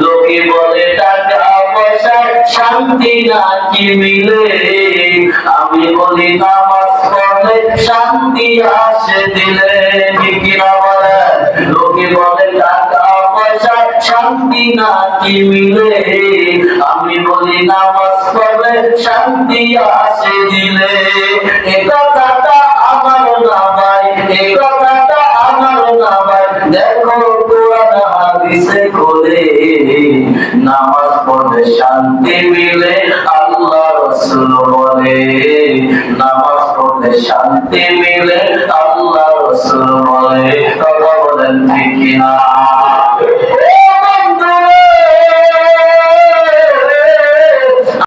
লোকে বলে টাকা পয়সা শান্তি নাকি মিলে আমি বলি নামাজ পড়লে শান্তি আসে দিলে। শান্তি নাকি মিলে? আমি বলি, নামাজ পড়লে শান্তি আসে দিলে। এ কথাটা আমার না ভাই, এ কথাটা আমার না ভাই। দেখো কোরআন হাদিসে নামাজ পড়লে শান্তি মিলে, আল্লাহ রসুল বলে। নামাজ পড়লে শান্তি মিলে, আল্লাহ রসুল বলে। কথা বলেন ঠিক